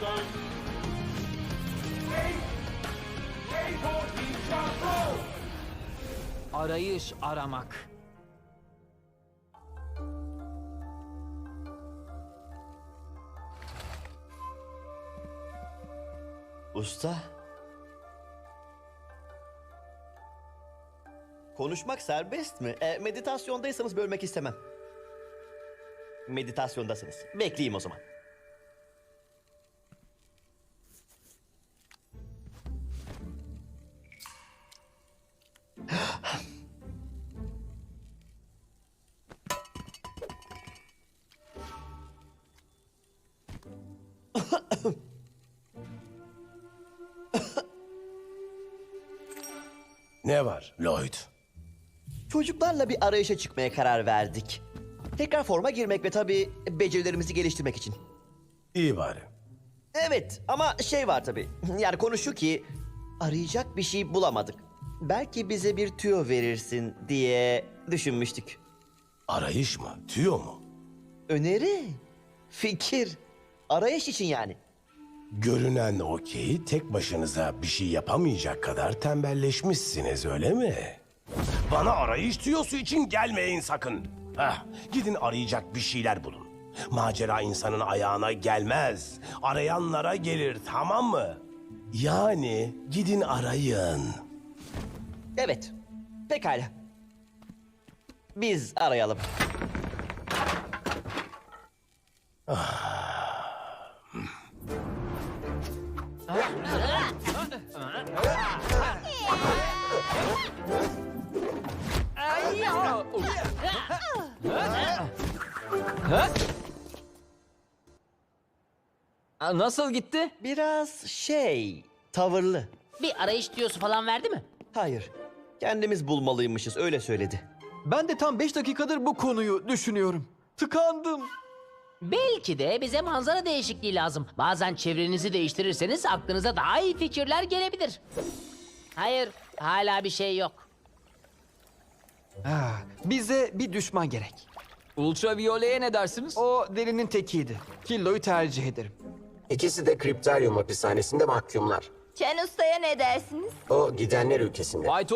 Dragon. Wait! Wait for the trouble! Arayış aramak. Usta. Konuşmak serbest mi? E, meditasyondaysanız bölmek istemem. Meditasyondasınız. Bekleyeyim o zaman. Ne var Lloyd? Çocuklarla bir arayışa çıkmaya karar verdik. Tekrar forma girmek ve tabii becerilerimizi geliştirmek için. İyi bari. Evet ama şey var tabii. Yani konu şu ki arayacak bir şey bulamadık. Belki bize bir tüyo verirsin diye düşünmüştük. Arayış mı? Tüyo mu? Öneri, fikir, arayış için yani. Görünen o ki tek başınıza bir şey yapamayacak kadar tembelleşmişsiniz öyle mi? Bana arayış tüyosu için gelmeyin sakın. Hah, gidin arayacak bir şeyler bulun. Macera insanın ayağına gelmez. Arayanlara gelir tamam mı? Yani gidin arayın. Evet, pekala. Biz arayalım. Aa, Nasıl gitti? Biraz şey, tavırlı. Bir arayış diyorsu falan verdi mi? Hayır, kendimiz bulmalıymışız öyle söyledi. Ben de tam 5 dakikadır bu konuyu düşünüyorum. Tıkandım. Belki de bize manzara değişikliği lazım. Bazen çevrenizi değiştirirseniz aklınıza daha iyi fikirler gelebilir. Hayır, hala bir şey yok. Ha, bize bir düşman gerek. Ultraviyoleye ne dersiniz? O derinin tekiydi. Killo'yu tercih ederim. İkisi de kriptaryum hapishanesinde mahkumlar. Ken Usta'ya ne dersiniz? O gidenler ülkesinde. White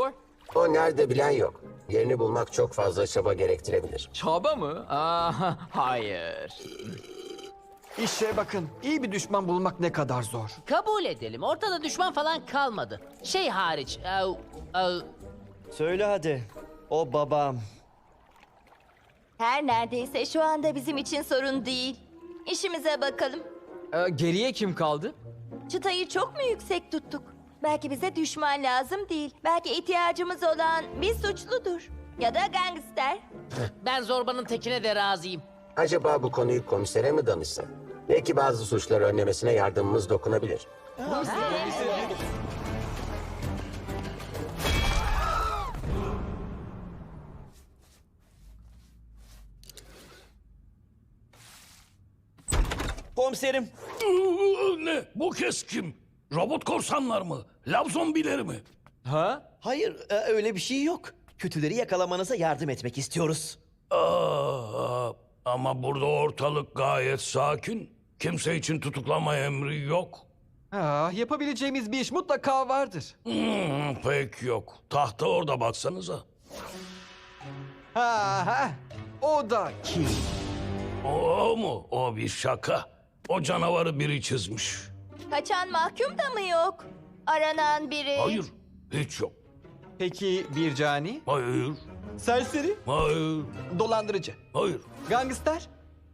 O nerede bilen yok. Yerini bulmak çok fazla çaba gerektirebilir. Çaba mı? Aa, hayır. İşe bakın. iyi bir düşman bulmak ne kadar zor. Kabul edelim, ortada düşman falan kalmadı. Şey hariç, au, au, Söyle hadi, o babam. Her neredeyse şu anda bizim için sorun değil. İşimize bakalım. Ee, geriye kim kaldı? Çıtayı çok mu yüksek tuttuk? Belki bize düşman lazım değil. Belki ihtiyacımız olan bir suçludur. Ya da gangster. ben zorbanın tekine de razıyım. Acaba bu konuyu komisere mi danışsa? Belki bazı suçları önlemesine yardımımız dokunabilir. Komiserim, Ne? Bu kez kim? Robot korsanlar mı? Lav zombileri mi? Ha? hayır e, öyle bir şey yok. Kötüleri yakalamanıza yardım etmek istiyoruz. Aa, ama burada ortalık gayet sakin. Kimse için tutuklama emri yok. Ah, yapabileceğimiz bir iş mutlaka vardır. Hmm, pek yok. Tahta orada baksanıza. Ha ha. O da kim? O mu? O bir şaka. O canavarı biri çizmiş. Kaçan mahkum da mı yok? Aranan biri. Hayır, hiç yok. Peki bir cani? Hayır, Serseri? hayır, Dolandırıcı? hayır. Gangster?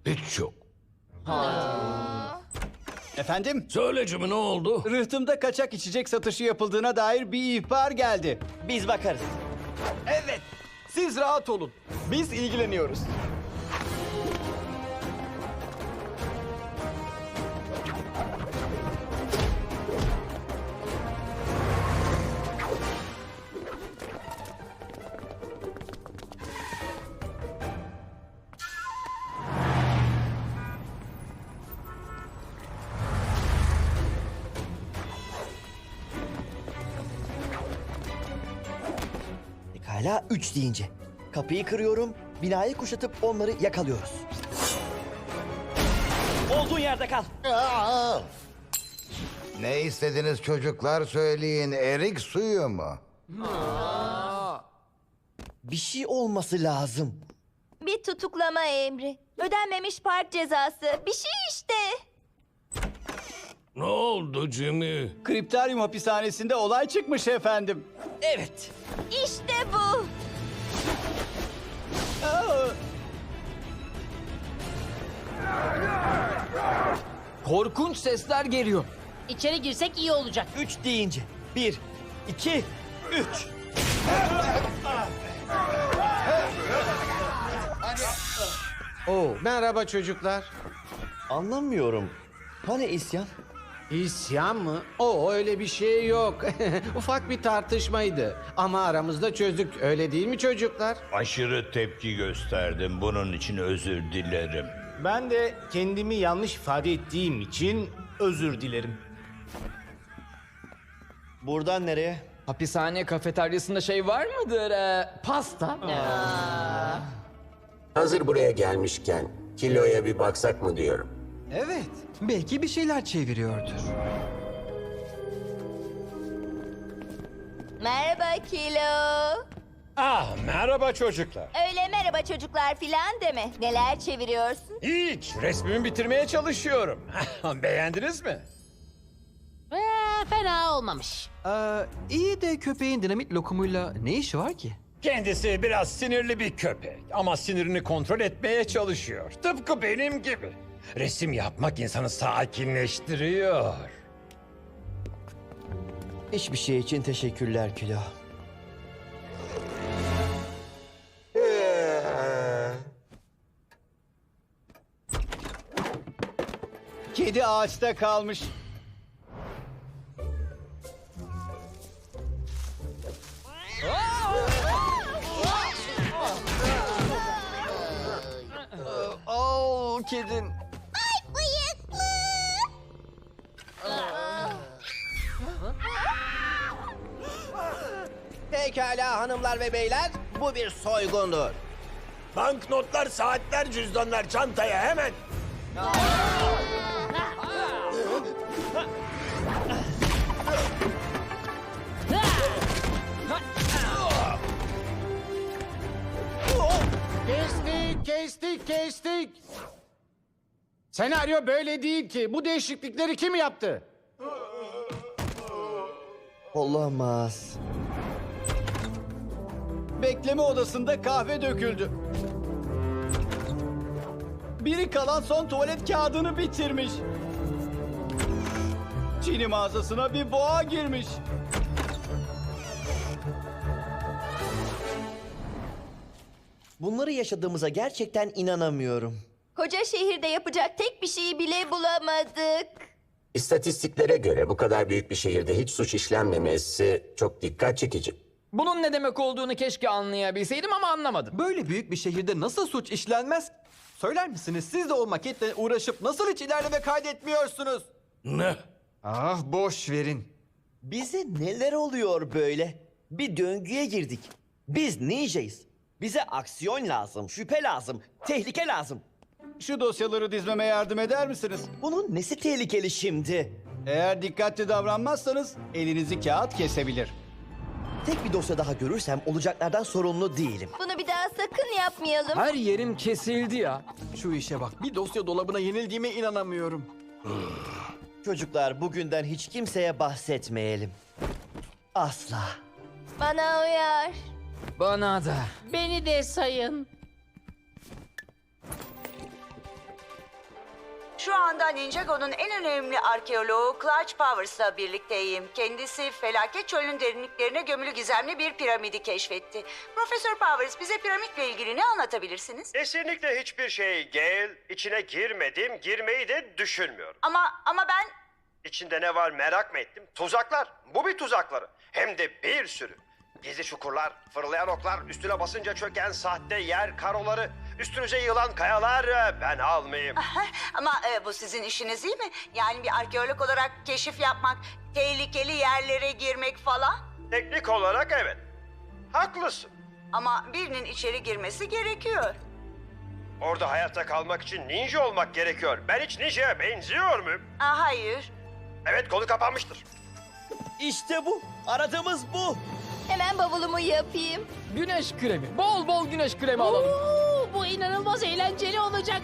Hiç yok. Efendim, Söyle Jimmy ne oldu? rıhtımda kaçak içecek satışı yapıldığına dair bir ihbar geldi. Biz bakarız. Evet. Siz rahat olun. Biz ilgileniyoruz. Pekala üç deyince. Kapıyı kırıyorum, binayı kuşatıp onları yakalıyoruz. Olduğun yerde kal. Ne istediniz çocuklar söyleyin. Erik suyu mu? Bir şey olması lazım. Bir tutuklama emri. Ödenmemiş park cezası. Bir şey işte. Ne oldu Jimmy? Kriptaryum hapishanesinde olay çıkmış efendim. Evet. İşte bu. Korkunç sesler geliyor. İçeri girsek iyi olacak. Üç deyince. Bir, iki, üç. Oo, merhaba çocuklar. Anlamıyorum. Hani isyan? İsyan mı? O öyle bir şey yok. Ufak bir tartışmaydı. Ama aramızda çözdük. Öyle değil mi çocuklar? Aşırı tepki gösterdim. Bunun için özür dilerim. Ben de kendimi yanlış ifade ettiğim için özür dilerim. Buradan nereye? Hapishane kafeteryasında şey var mıdır? Ee, pasta? Hazır buraya gelmişken kiloya bir baksak mı diyorum. Evet. Belki bir şeyler çeviriyordur. Merhaba Kilo. Ah merhaba çocuklar. Öyle merhaba çocuklar filan deme. Neler çeviriyorsun? Hiç resmimi bitirmeye çalışıyorum. Beğendiniz mi? Ee, fena olmamış. Ee, iyi de köpeğin dinamit lokumuyla ne işi var ki? Kendisi biraz sinirli bir köpek ama sinirini kontrol etmeye çalışıyor. Tıpkı benim gibi. Resim yapmak insanı sakinleştiriyor. Hiçbir şey için teşekkürler Kilo. Kedi ağaçta kalmış. Oo, kedin. Pekala hanımlar ve beyler. Bu bir soygundur. Banknotlar, saatler, cüzdanlar çantaya hemen. Kestik, kestik, kestik. Senaryo böyle değil ki. Bu değişiklikleri kim yaptı? Olamaz. Bekleme odasında kahve döküldü. Biri kalan son tuvalet kağıdını bitirmiş. Çini mağazasına bir boğa girmiş. Bunları yaşadığımıza gerçekten inanamıyorum. Koca şehirde yapacak tek bir şeyi bile bulamadık. İstatistiklere göre bu kadar büyük bir şehirde hiç suç işlenmemesi çok dikkat çekici. Bunun ne demek olduğunu keşke anlayabilseydim ama anlamadım. Böyle büyük bir şehirde nasıl suç işlenmez? Söyler misiniz? Siz de o maketle uğraşıp nasıl hiç ilerleme kaydetmiyorsunuz? Ne? Ah boş verin. Bize neler oluyor böyle? Bir döngüye girdik. Biz ninjayız. Bize aksiyon lazım, şüphe lazım, tehlike lazım. Şu dosyaları dizmeme yardım eder misiniz? Bunun nesi tehlikeli şimdi? Eğer dikkatli davranmazsanız elinizi kağıt kesebilir. Tek bir dosya daha görürsem olacaklardan sorumlu değilim. Bunu bir daha sakın yapmayalım. Her yerim kesildi ya. Şu işe bak. Bir dosya dolabına yenildiğime inanamıyorum. Çocuklar bugünden hiç kimseye bahsetmeyelim. Asla. Bana uyar. Bana da. Beni de sayın. Şu anda Ninjago'nun en önemli arkeoloğu Clutch Powers'la birlikteyim. Kendisi felaket çölünün derinliklerine gömülü gizemli bir piramidi keşfetti. Profesör Powers bize piramitle ilgili ne anlatabilirsiniz? Kesinlikle hiçbir şey Gale. İçine girmedim, girmeyi de düşünmüyorum. Ama ama ben İçinde ne var merak mı ettim? Tuzaklar. Bu bir tuzakları. Hem de bir sürü. Gizli çukurlar, fırlayan oklar, üstüne basınca çöken sahte yer karoları, üstünüze yılan kayalar e, ben almayayım. ama e, bu sizin işiniz değil mi? Yani bir arkeolog olarak keşif yapmak, tehlikeli yerlere girmek falan. Teknik olarak evet. Haklısın. Ama birinin içeri girmesi gerekiyor. Orada hayatta kalmak için ninja olmak gerekiyor. Ben hiç ninjaya benziyor muyum? Aa, hayır. Evet konu kapanmıştır. İşte bu. Aradığımız bu. Hemen bavulumu yapayım. Güneş kremi. Bol bol güneş kremi alalım. Oo, bu inanılmaz eğlenceli olacak.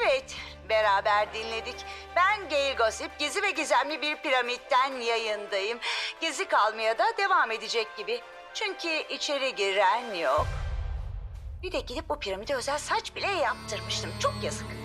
Evet, beraber dinledik. Ben Gail Gossip, gizli ve gizemli bir piramitten yayındayım. Gizli kalmaya da devam edecek gibi. Çünkü içeri giren yok. Bir de gidip bu piramide özel saç bile yaptırmıştım. Çok yazık.